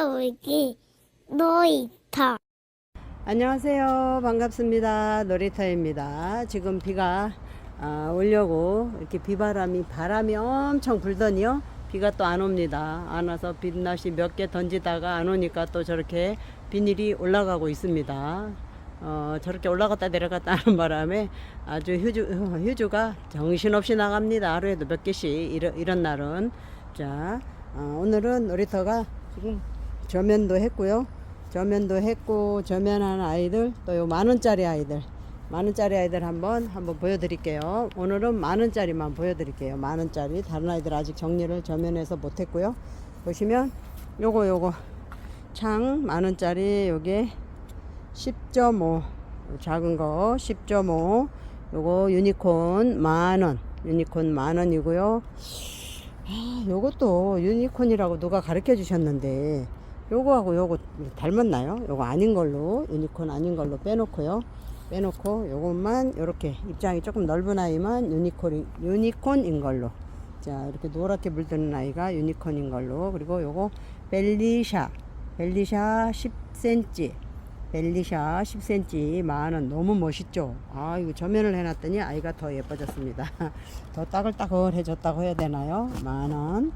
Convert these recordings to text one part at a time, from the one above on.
싸우기 놀이터 안녕하세요. 반갑습니다. 놀이터입니다. 지금 비가 아, 오려고 이렇게 비바람이 바람이 엄청 불더니요. 비가 또 안 옵니다. 안 와서 빛나시 몇개 던지다가 안 오니까 또 저렇게 비닐이 올라가고 있습니다. 어, 저렇게 올라갔다 내려갔다 하는 바람에 아주 휴주, 어, 휴주가 정신없이 나갑니다. 하루에도 몇 개씩 이런, 이런 날은. 자, 어, 오늘은 놀이터가 지금 저면도 했고요. 저면도 했고 저면한 아이들 또 요 만원짜리 아이들. 만원짜리 아이들 한번 한번 보여드릴게요. 오늘은 만원짜리만 보여드릴게요. 만원짜리. 다른 아이들 아직 정리를 저면에서 못했고요. 보시면 요거 요거. 창 만원짜리. 요게 10.5 작은 거 10.5 요거 유니콘 만원. 유니콘 만원이고요. 아, 요것도 유니콘이라고 누가 가르쳐 주셨는데 요거하고 요거 닮았나요? 요거 아닌 걸로 유니콘 아닌 걸로 빼놓고요. 빼놓고 요것만 요렇게 입장이 조금 넓은 아이만 유니콘 유니콘인 걸로. 자 이렇게 노랗게 물드는 아이가 유니콘인 걸로. 그리고 요거 벨리샤. 벨리샤 10cm 벨리샤 10cm 만원. 너무 멋있죠? 아 이거 저면을 해놨더니 아이가 더 예뻐졌습니다. 더 따글따글해졌다고 해야 되나요? 만원.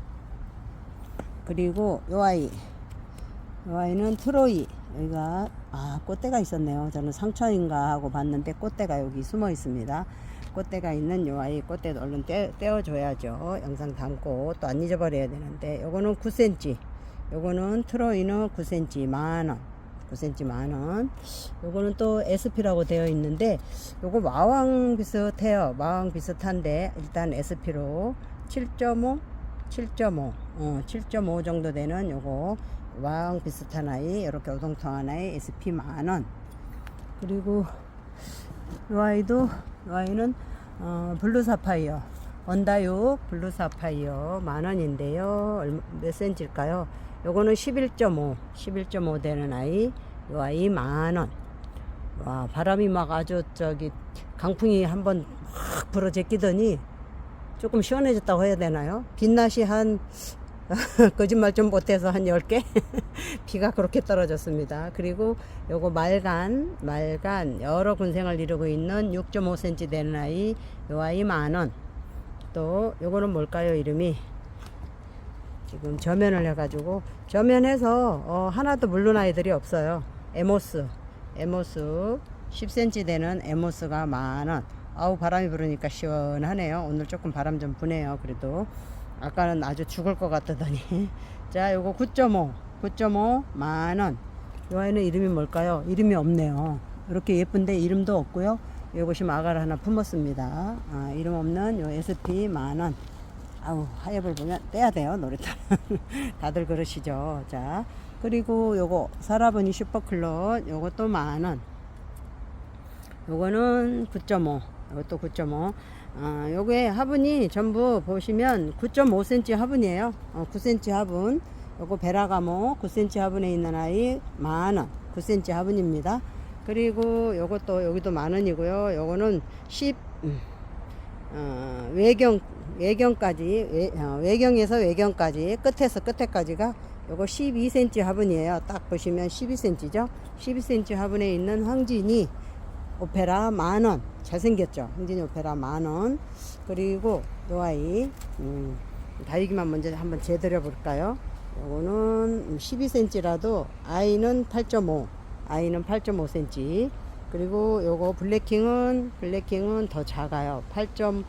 그리고 요 아이 요 아이는 트로이. 여기가 아 꽃대가 있었네요. 저는 상처인가 하고 봤는데 꽃대가 여기 숨어 있습니다. 꽃대가 있는 요 아이 꽃대도 얼른 떼, 떼어줘야죠. 영상 담고 또 안 잊어버려야 되는데 요거는 9cm 요거는 트로이는 9cm 만원. 9cm 만원. 요거는 또 SP라고 되어 있는데 요거 마왕 비슷해요. 마왕 비슷한데 일단 SP로 7.5 7.5 어, 7.5 정도 되는 요거 왕 비슷한 아이 이렇게 오동통한 아이 SP 만원. 그리고 이 아이도 이 아이는 어, 블루 사파이어 원다육 블루 사파이어 만원인데요. 몇 센치일까요? 요거는 11.5 11.5 되는 아이 이 아이 만원. 와 바람이 막 아주 저기 강풍이 한번 확 불어 제끼더니 조금 시원해졌다고 해야 되나요? 빛낮이 한 거짓말 좀 못해서 한 10개? 비가 그렇게 떨어졌습니다. 그리고 요거 말간 말간 여러 군생을 이루고 있는 6.5cm 되는 아이 요 아이 만원. 또 요거는 뭘까요 이름이? 지금 저면을 해가지고. 저면해서 어, 하나도 물른 아이들이 없어요. 에모스. 에모스 10cm 되는 에모스가 만원 아우 바람이 불으니까 시원하네요. 오늘 조금 바람 좀 부네요. 그래도. 아까는 아주 죽을 것 같더니. 자 요거 9.5 9.5 만원. 요 아이는 이름이 뭘까요? 이름이 없네요. 이렇게 예쁜데 이름도 없고요. 요것이 마가를 하나 품었습니다. 아, 이름 없는 요 SP 만원. 아우 하엽을 보면 떼야 돼요 놀이터. 다들 그러시죠? 자 그리고 요거 사라버니 슈퍼클럽 요것도 만원. 요거는 9.5 요것도 9.5 아, 요게 화분이 전부 보시면 9.5cm 화분이에요. 어, 9cm 화분. 요거 베라가모 9cm 화분에 있는 아이 만원. 9cm 화분입니다. 그리고 요것도 여기도 만원이고요. 요거는 10 음, 어, 외경 외경까지 외, 어, 외경에서 외경까지 끝에서 끝에까지가 요거 12cm 화분이에요. 딱 보시면 12cm죠. 12cm 화분에 있는 황진이 오페라 만원. 잘생겼죠? 흥진이 오페라 만원. 그리고 요 아이 음, 다육이만 먼저 한번 재드려 볼까요? 요거는 12cm라도 아이는 8.5 아이는 8.5cm 그리고 요거 블랙킹은 블랙킹은 더 작아요. 8.5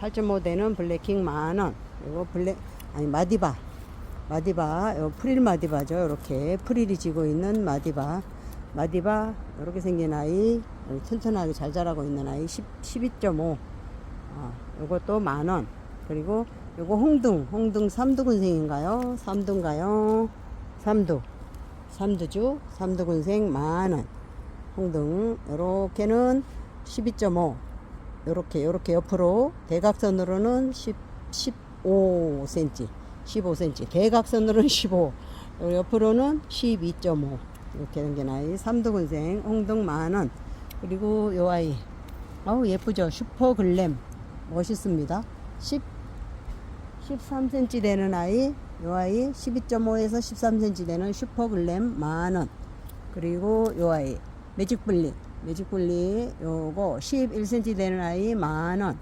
8.5 되는 블랙킹 만원. 요거 블랙 아니 마디바. 마디바. 요 프릴 마디바죠? 이렇게 프릴이 지고 있는 마디바 마디바 이렇게 생긴 아이 튼튼하게 잘 자라고 있는 아이 10, 12.5 어, 요것도 만원. 그리고 요거 홍둥 홍둥 삼두군생인가요? 삼두인가요? 삼두. 삼두주 삼두군생 만원. 홍둥 요렇게는 12.5 요렇게 요렇게 옆으로 대각선으로는 10, 15cm 15cm 대각선으로는 15 옆으로는 12.5 이렇게 생긴 아이. 삼두근생 홍등 만원. 그리고 요 아이. 어우 예쁘죠? 슈퍼글램. 멋있습니다. 10 13cm 되는 아이. 요 아이 12.5에서 13cm 되는 슈퍼글램 만원. 그리고 요 아이. 매직블리. 매직블리 요거 11cm 되는 아이 만원.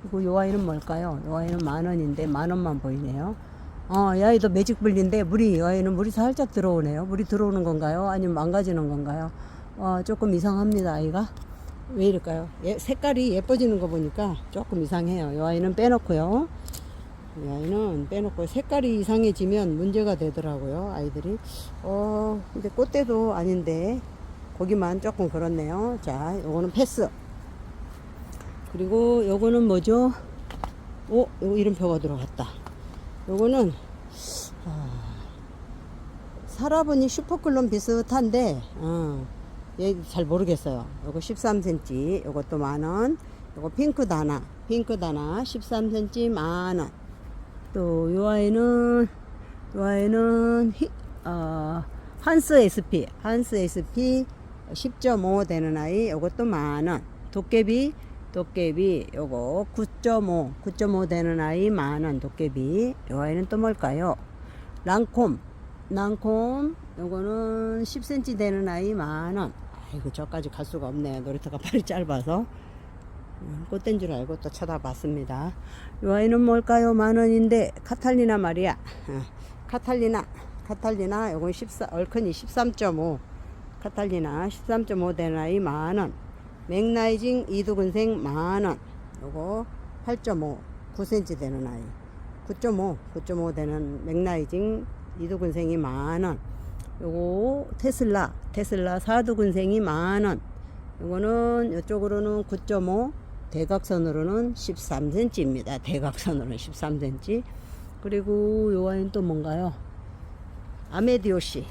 그리고 요 아이는 뭘까요? 요 아이는 만원인데 만원만 보이네요. 어, 이 아이도 매직블리인데 물이 이 아이는 물이 살짝 들어오네요. 물이 들어오는 건가요? 아니면 망가지는 건가요? 어, 조금 이상합니다 아이가. 왜 이럴까요? 예, 색깔이 예뻐지는 거 보니까 조금 이상해요. 이 아이는 빼놓고요. 이 아이는 빼놓고 색깔이 이상해지면 문제가 되더라고요. 아이들이. 어, 근데 꽃대도 아닌데 거기만 조금 그렇네요. 자, 요거는 패스. 그리고 요거는 뭐죠? 오, 요거 이름표가 들어갔다. 요거는 아, 사라보니 슈퍼클론 비슷한데 어, 얘잘 모르겠어요. 요거 13cm, 요것도 만원. 요거 핑크 다나, 핑크 다나 13cm 만원. 또 요 아이는 요 아이는 히, 어, 한스 SP, 한스 SP 10.5 되는 아이 요것도 만원. 도깨비 도깨비 요거 9.5 9.5 되는 아이 만원 도깨비. 요 아이는 또 뭘까요? 랑콤. 랑콤 요거는 10cm 되는 아이 만원 아이고 저까지 갈 수가 없네요. 놀이터가 팔이 짧아서. 음, 꽃된 줄 알고 또 쳐다봤습니다. 요 아이는 뭘까요? 만원인데 카탈리나 말이야. 어, 카탈리나 카탈리나 요건 14 얼큰이 13.5 카탈리나 13.5 되는 아이 만원 맥라이징 이두근생 만원. 요거 8.5 9cm 되는 아이. 9.5 9.5 되는 맥라이징 이두근생이 만원. 요거 테슬라 테슬라 사두근생이 만원. 요거는 이쪽으로는 9.5 대각선으로는 13cm입니다. 대각선으로는 13cm 그리고 요 아이는 또 뭔가요? 아메디오시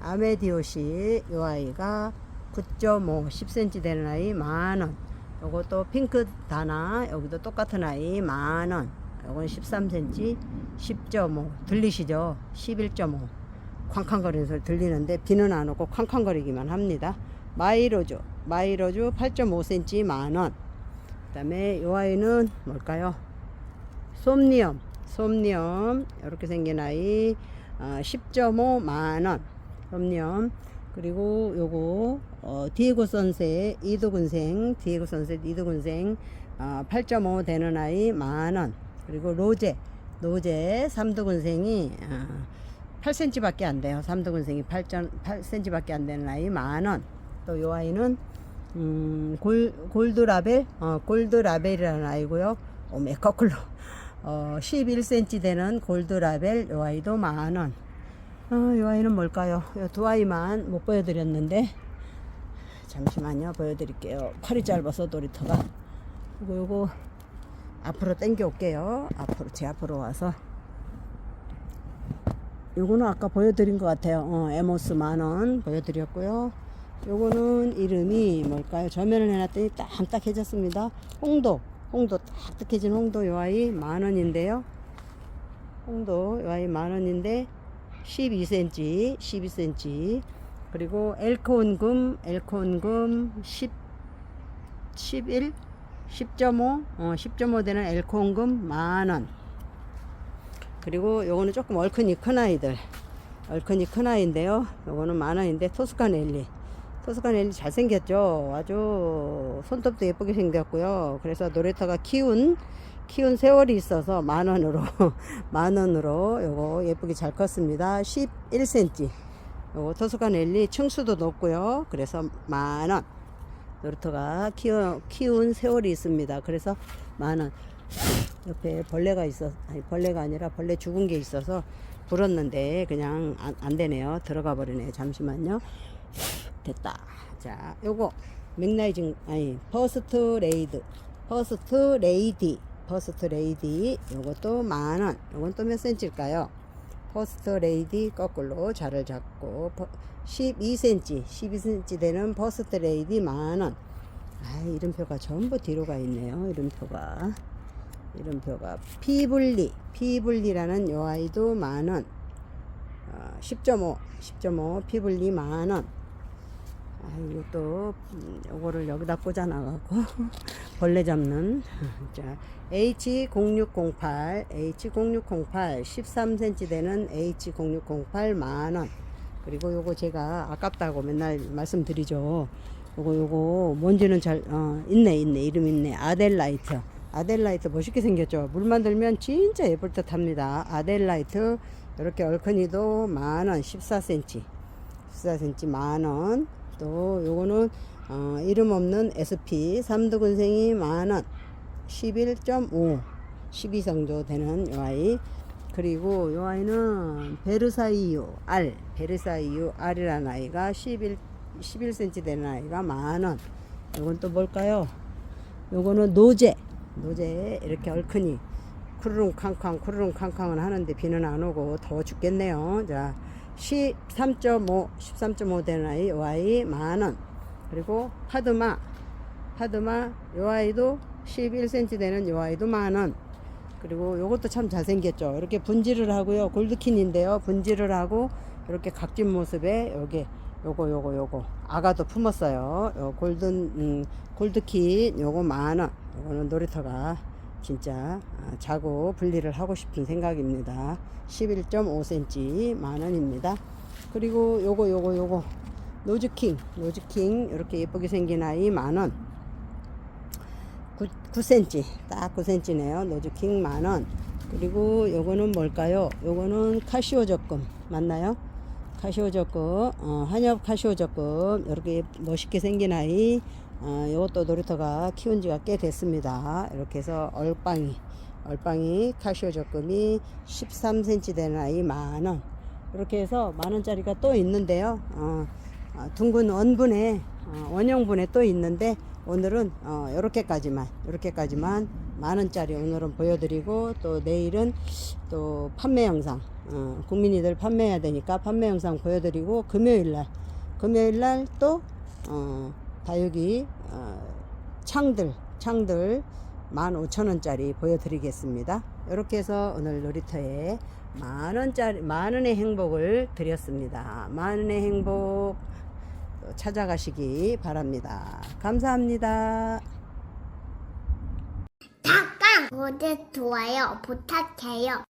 아메디오시 요 아이가 9.5 10cm 되는 아이 만원. 요것도 핑크 다나 여기도 똑같은 아이 만원. 요건 13cm 10.5 들리시죠? 11.5 쾅쾅거리는 소리 들리는데 비는 안 오고 쾅쾅거리기만 합니다. 마이로즈 마이로즈 8.5cm 만원. 그 다음에 요 아이는 뭘까요? 솜니엄. 솜니엄. 이렇게 생긴 아이 어, 10.5 만원. 솜니엄 그리고 요거 어, 디에고 선세 이두근생 디에고 선세 이두근생 어, 8.5 되는 아이 만원. 그리고 로제 로제 삼두근생이 어, 8cm 밖에 안 돼요. 삼두근생이 8.8cm 밖에 안 되는 아이 만원. 또 요 아이는 음, 골, 골드라벨? 어, 골드라벨이라는 아이고요. 오메 거꾸로. 어, 11cm 되는 골드라벨 요 아이도 만원 어, 이 아이는 뭘까요? 이 두 아이만 못 보여드렸는데. 잠시만요 보여드릴게요. 팔이 짧아서 놀이터가. 그리고 요거 앞으로 당겨 올게요. 앞으로 제 앞으로 와서. 요거는 아까 보여드린 것 같아요. 어, 에모스 만원 보여드렸고요. 요거는 이름이 뭘까요? 저면을 해놨더니 딱딱해졌습니다. 홍도 홍도 딱딱해진 홍도 요 아이 만원인데요. 홍도 요 아이 만원인데 12cm, 12cm. 그리고 엘코온금, 엘코온금 10, 11, 10.5, 어, 10.5 되는 엘코온금 만원. 그리고 요거는 조금 얼큰이 큰 아이들. 얼큰이 큰 아이인데요. 요거는 만원인데 토스카 넬리. 토스카 넬리 잘생겼죠? 아주 손톱도 예쁘게 생겼고요. 그래서 놀이터가 키운 키운 세월이 있어서 만 원으로 만 원으로 요거 예쁘게 잘 컸습니다. 11cm. 요거 토스카 넬리 층수도 높고요. 그래서 만 원. 놀이터가 키워, 키운 세월이 있습니다. 그래서 만 원. 옆에 벌레가 있어 아니 벌레가 아니라 벌레 죽은 게 있어서 불었는데 그냥 안, 안 되네요. 들어가 버리네요. 잠시만요. 됐다. 자, 요거 맥라이징 아니 퍼스트 레이드 퍼스트 레이디 퍼스트 레이디 요것도 만원. 요건 또 몇 센치일까요? 퍼스트 레이디 거꾸로 자를 잡고 12cm 12cm 되는 퍼스트 레이디 만원. 아 이름표가 전부 뒤로 가 있네요 이름표가. 이름표가 피블리 피블리라는 요 아이도 만원. 어, 10.5 10.5 피블리 만원 아, 이것도 음, 요거를 여기다 꽂아놔갖고 벌레 잡는. 자 H0608 H0608 13cm 되는 H0608 만원. 그리고 요거 제가 아깝다고 맨날 말씀드리죠. 요거 요거 뭔지는 잘 어, 있네 있네. 이름 있네. 아델라이트. 아델라이트 멋있게 생겼죠? 물 만 들면 진짜 예쁠 듯 합니다. 아델라이트 이렇게 얼큰이도 만원 14cm 14cm 만원 또 요거는 어, 이름 없는 SP 삼두근생이 만원 11.5 12 정도 되는 요 아이. 그리고 요 아이는 베르사이유 R 베르사이유 R이라는 아이가 11 11cm 되는 아이가 만원. 요건 또 뭘까요? 요거는 노제 노제 이렇게 얼큰이 쿠르릉 캉캉 쿠르릉 캉캉은 하는데 비는 안 오고 더워 죽겠네요. 자 13.5 13.5 되는 아이 요 아이 만원. 그리고 파드마. 파드마 요 아이도 11cm 되는 요 아이도 만원. 그리고 요것도 참 잘생겼죠. 이렇게 분질을 하고요. 골드킨인데요. 분질을 하고 이렇게 각진 모습에 여기 요거 요거 요거. 아가도 품었어요. 요 골든 음, 골드킨 요거 만원. 요거는 놀이터가 진짜 아, 자고 분리를 하고 싶은 생각입니다. 11.5cm 만원입니다. 그리고 요거 요거 요거. 노즈킹 노즈킹. 이렇게 예쁘게 생긴 아이 만원. 9, 9cm 딱 9cm네요. 노즈킹 만원. 그리고 요거는 뭘까요? 요거는 카시오 적금. 맞나요? 카시오 적금. 어, 한엽 카시오 적금. 이렇게 멋있게 생긴 아이 어, 요것도 놀이터가 키운 지가 꽤 됐습니다. 이렇게 해서 얼빵이 얼빵이 카시오 적금이 13cm 되는 아이 만원. 이렇게 해서 만원짜리가 또 있는데요. 어, 어, 둥근 원분에 어, 원형분에 또 있는데 오늘은 어, 이렇게까지만 이렇게까지만 만 원짜리 오늘은 보여드리고 또 내일은 또 판매 영상 어, 국민이들 판매해야 되니까 판매 영상 보여드리고 금요일 날 금요일 날 또 어, 다육이 어, 창들 창들 15,000원짜리 보여드리겠습니다. 이렇게 해서 오늘 놀이터에 만 원짜리 만 원의 행복을 드렸습니다. 만 원의 행복 또 찾아가시기 바랍니다. 감사합니다. 잠깐 구독 좋아요 부탁해요.